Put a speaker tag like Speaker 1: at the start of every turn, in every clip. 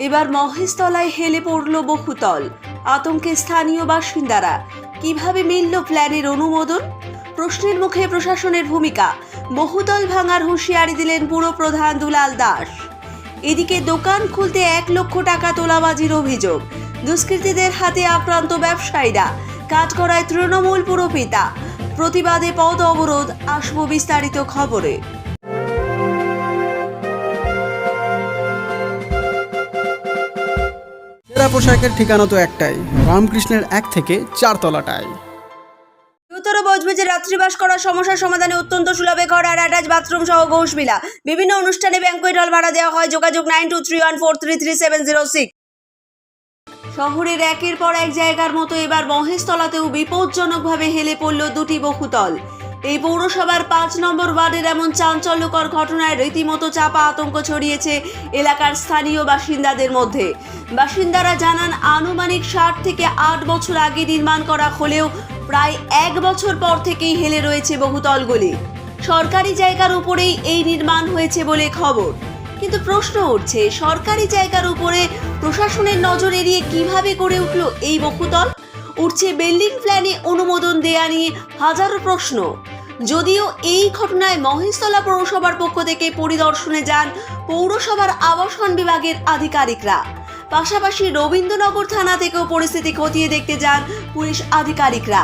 Speaker 1: এবার মহেশতলায় হেলে পড়ল বহুতল। আতঙ্কে স্থানীয় বাসিন্দারা, কীভাবে মিলল প্ল্যানের অনুমোদন? প্রশ্নের মুখে প্রশাসনের ভূমিকা, বহুতল ভাঙার হুঁশিয়ারি দিলেন পুরপ্রধান দুলাল দাস। এদিকে দোকান খুলতে এক লক্ষ টাকা তোলাবাজির অভিযোগ, দুষ্কৃতীদের হাতে আক্রান্ত ব্যবসায়ীরা, কাজ করায় তৃণমূল পুরপিতা। প্রতিবাদে পদ অবরোধ, আসব বিস্তারিত খবরে।
Speaker 2: সেরা পোশাকের ঠিকানা তো একটাই, রামকৃষ্ণের এক থেকে চার তলাটায়
Speaker 1: উত্তর বজবজে রাত্রিবাস করার সমস্যার সমাধানে অত্যন্ত সুলভে ঘর আর অ্যাটাচ বাথরুম সহ ঘোষবিলা বিভিন্ন অনুষ্ঠানে ব্যাঙ্কোয়েট হল ভাড়া দেওয়া হয়, যোগাযোগ nine two three one four three three seven zero six. শহরের একের পর এক জায়গার মতো এবার মহেশতলাতেও বিপজ্জনকভাবে হেলে পড়ল দুটি বহুতল এই পৌরসভার পাঁচ নম্বর ওয়ার্ডের এমন চাঞ্চল্যকর ঘটনায় রীতিমতো চাপা আতঙ্ক ছড়িয়েছে এলাকার স্থানীয় বাসিন্দাদের মধ্যে। বাসিন্দারা জানান, আনুমানিক ষাট থেকে আট বছর আগে নির্মাণ করা হলেও প্রায় এক বছর পর থেকেই হেলে রয়েছে বহুতলগুলি সরকারি জায়গার উপরেই এই নির্মাণ হয়েছে বলে খবর। কিন্তু প্রশ্ন উঠছে, সরকারি জায়গার উপরে প্রশাসনের নজর এড়িয়ে কীভাবে গড়ে উঠল এই বহুতল? উঠছে বিল্ডিং প্ল্যানে অনুমোদন দেয়া নিয়ে হাজারো প্রশ্ন। যদিও এই ঘটনায় মহেশতলা পৌরসভার পক্ষ থেকে পরিদর্শনে যান পৌরসভার আবাসন বিভাগের আধিকারিকরা। পাশাপাশি রবীন্দ্রনগর থানা থেকেও পরিস্থিতি খতিয়ে দেখতে যান পুলিশ আধিকারিকরা।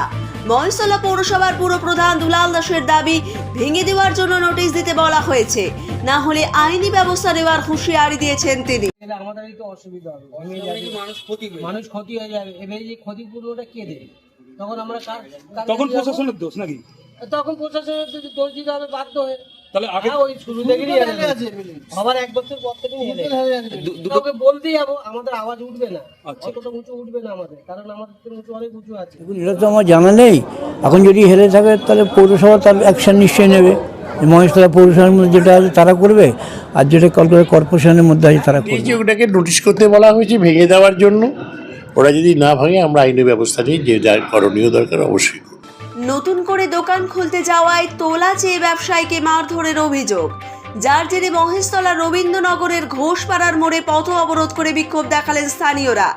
Speaker 1: মহেশতলা পৌরসভার পুরপ্রধান দুলাল দাসের দাবি ভেঙে দেওয়ার জন্য নোটিশ দিতে বলা হয়েছে। না হলে আইনি ব্যবস্থা নেওয়ার হুঁশিয়ারি দিয়েছেন তিনি।
Speaker 3: তাহলে আমাদেরই তো অসুবিধা হবে। মানুষ ক্ষতি মানুষ ক্ষতি হয়ে যাবে। এবারে যে ক্ষতিপূর্ণটা কে দেবে? তখন আমরা
Speaker 4: তখন প্রশাসনের দোষ নাকি?
Speaker 3: তখন প্রশাসনের যদি দোষ দিতে হবে বাধ্য হয়ে।
Speaker 4: তাহলে আগে
Speaker 3: হ্যাঁ, ওই শুরু থেকেই আছে আবার এক বছর পর থেকে হেলে কাউকে যাব আমাদের আওয়াজ উঠবে না।
Speaker 4: আচ্ছা।
Speaker 3: অতটা উঁচু উঠবে না আমাদের কারণ আমাদের থেকে উঁচু অনেক উঁচু আছে।
Speaker 5: এটা তো আমার জানা নেই। এখন যদি হেরে থাকে তাহলে পৌরসভা তার অ্যাকশন নিশ্চয়ই নেবে। মহেশতলা পৌরসভার মধ্যে যেটা আছে তারা করবে। আর যেটা কলকাতা কর্পোরেশনের মধ্যে আছে তারা করবে।
Speaker 6: ওটাকে নোটিশ করতে বলা হয়েছে ভেঙে দেওয়ার জন্য ওরা যদি না ভাঙে আমরা আইনি ব্যবস্থা নিই যে যা করণীয় দরকার অবশ্যই করব।
Speaker 1: নতুন করে দোকান খুলতে যাওয়ায় তোলা চেয়ে ব্যবসায়ীকে মারধরের অভিযোগ। যার জেরে মহেশতলা রবীন্দ্রনগরের ঘোষপাড়ার মোড়ে পথ অবরোধ করে বিক্ষোভ দেখালেন স্থানীয়রা।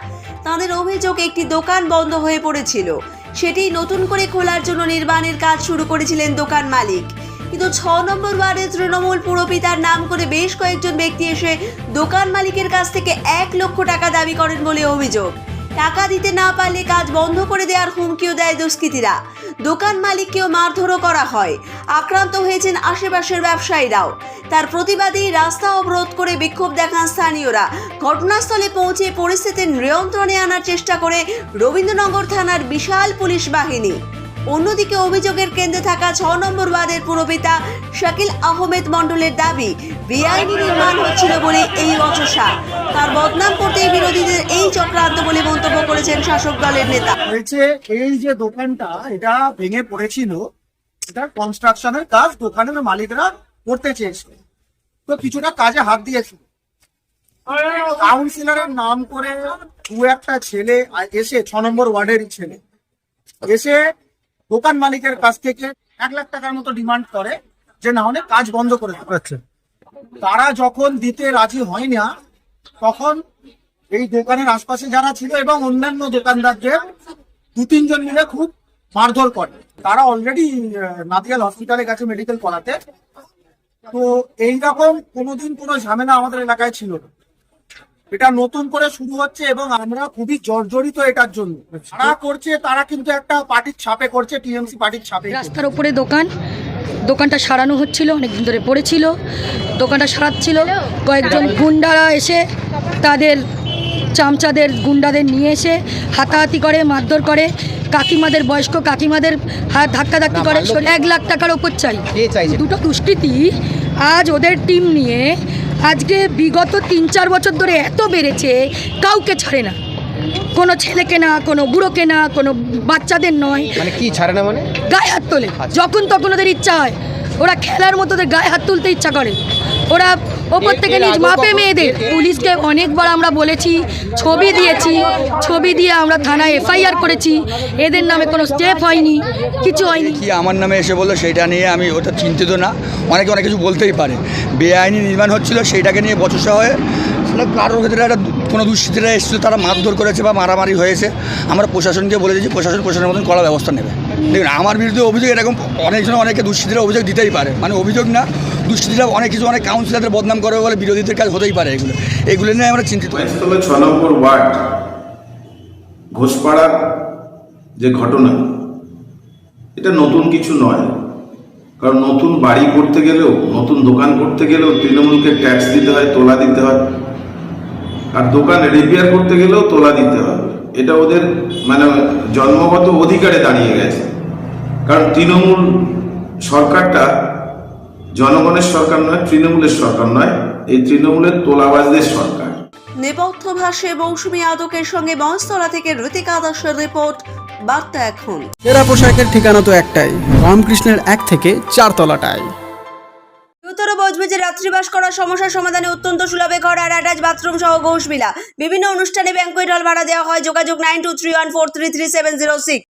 Speaker 1: তাদের অভিযোগ, একটি দোকান বন্ধ হয়ে পড়েছিল। সেটি নতুন করে খোলার জন্য নির্মাণের কাজ শুরু করেছিলেন দোকান মালিক। কিন্তু ছ নম্বর ওয়ার্ডে তৃণমূল পুরপিতার নাম করে বেশ কয়েকজন ব্যক্তি এসে দোকান মালিকের কাছ থেকে এক লক্ষ টাকা দাবি করেন বলে অভিযোগ। টাকা দিতে না পারলে কাজ বন্ধ করে দেওয়ার হুমকিও দেয় দুষ্কৃতীরা। দোকান মালিককেও মারধরও করা হয়। আক্রান্ত হয়েছেন আশেপাশের ব্যবসায়ীরাও। তার প্রতিবাদে রাস্তা অবরোধ করে বিক্ষোভ দেখান স্থানীয়রা। ঘটনাস্থলে পৌঁছে পরিস্থিতি নিয়ন্ত্রণে আনার চেষ্টা করে রবীন্দ্রনগর থানার বিশাল পুলিশ বাহিনী। অন্যদিকে অভিযোগের কেন্দ্রে থাকা ছ নম্বর ওয়ার্ডের পুরপিতা শাকিল আহমেদ মণ্ডলের দাবি, বেআইনি নির্মাণ হচ্ছিল বলে এই অচসা। তার বদনাম করতে বিরোধীদের এই চক্রান্ত বলে মন্তব্য করেছেন শাসক দলের নেতা।
Speaker 7: হয়েছে এই যে দোকানটা, এটা ভেঙে পড়েছিল। এটা কনস্ট্রাকশনের কাজ, দোকানের মালিকরা করতে চেয়েছিল। তো কিছুটা কাজে হাত দিয়েছিল। কাউন্সিলরের নাম করে দু একটা ছেলে এসে, ছ নম্বর ওয়ার্ডের ছেলে, এসে দোকান মালিকের কাছ থেকে এক লাখ টাকার মতো ডিমান্ড করে যে না হলে কাজ বন্ধ করে দেবে। তারা যখন দিতে রাজি হয় না তখন এই দোকানের আশপাশে যারা ছিল এবং অন্যান্য দোকানদারদের দু তিনজন মিলে খুব মারধর করে। তারা অলরেডি নাদিয়াল হসপিটালে গেছে মেডিকেল করাতে। তো এইরকম কোনোদিন কোনো ঝামেলা আমাদের এলাকায় ছিল না। এটা নতুন করে শুরু হচ্ছে এবং আমরা খুবই জর্জরিত এটার জন্য। তারা করছে তারা কিন্তু একটা পার্টির ছাপে করছে টিএমসি পার্টির ছাপে।
Speaker 8: রাস্তার ওপরে দোকান দোকানটা সারানো হচ্ছিল অনেকদিন ধরে পড়েছিল দোকানটা সারাচ্ছিল। কয়েকজন গুন্ডারা এসে তাদের চামচাদের গুন্ডাদের নিয়ে এসে হাতাহাতি করে মারধর করে। কাকিমাদের বয়স্ক কাকিমাদের হাত ধাক্কা ধাক্কি করে। এক লাখ টাকার ওপর চাই। দুটো দুষ্কৃতী আজ ওদের টিম নিয়ে আজকে বিগত তিন চার বছর ধরে এত বেড়েছে কাউকে ছাড়ে না। কোনো ছেলেকে না কোনো বুড়োকে না কোনো বাচ্চাদের নয়।
Speaker 9: মানে কি ছাড়ে না মানে?
Speaker 8: গায়ে হাত তোলে। যখন তখন ওদের ইচ্ছা হয়। ওরা খেলার মতো ওদের গায়ে হাত তুলতে ইচ্ছা করে। ওরা ওপর থেকে নিজ মাপে মেয়েদের। পুলিশকে অনেকবার আমরা বলেছি ছবি দিয়েছি ছবি দিয়ে আমরা থানায় এফআইআর করেছি। এদের নামে কোনো স্টেপ হয়নি কিছু হয়নি।
Speaker 10: কি আমার নামে এসে বলল সেটা নিয়ে আমি ওটা চিন্তিত না। অনেকে অনেক কিছু বলতেই পারে। বেআইনি নির্মাণ হচ্ছিল সেইটাকে নিয়ে বচসা হয়ে কারোর ক্ষেত্রে একটা কোনো দুষ্কৃতীরা এসেছিল তারা মারধর করেছে বা মারামারি হয়েছে। আমরা প্রশাসনকে বলে দিয়েছি প্রশাসন প্রশাসনের মতন কড়া ব্যবস্থা নেবে। দেখুন আমার বিরুদ্ধে অভিযোগ এরকম অনেকজন অনেকে দুষ্কৃতীরা অভিযোগ দিতেই পারে। মানে অভিযোগ না দুষ্কৃতীরা অনেক কিছু, অনেক কাউন্সিলরদের বদনাম করে বলে বিরোধীদের কাজ হতেই পারে এগুলো। এগুলো নিয়ে আমরা চিন্তিত।
Speaker 4: ছ নম্বর ওয়ার্ড, ঘোষপাড়ার যে ঘটনা, এটা নতুন কিছু নয়। কারণ নতুন বাড়ি করতে গেলেও, নতুন দোকান করতে গেলেও তৃণমূলকে ট্যাক্স দিতে হয়, তোলা দিতে হয়। আর দোকান রিপেয়ার করতে গেলেও তোলা দিতে হয়। এটা ওদের মানে জন্মগত অধিকারে দাঁড়িয়ে গেছে। কারণ তৃণমূল সরকারটা জনগণের সরকার নয় তৃণমূলের সরকার নয় এই তৃণমূলের তোলাবাজদের সরকার।
Speaker 1: নেপথ্য ভাষে মৌসুমী আদকের সঙ্গে মহেশতলা থেকে ঋতিকা দাসের রিপোর্ট বার্তা এখন।
Speaker 2: সেরা পোশাকের ঠিকানা তো একটাই রামকৃষ্ণের এক থেকে চার তলাটায়
Speaker 1: উত্তর বজবেজে রাত্রিবাস করার সমস্যার সমাধানে অত্যন্ত সুলভে ঘর আর অ্যাটাচ বাথরুম সহ ঘোষবিলা। বিভিন্ন অনুষ্ঠানে ব্যাংকুয়েট হল ভাড়া দেওয়া হয় যোগাযোগ nine two three one four three three seven zero six.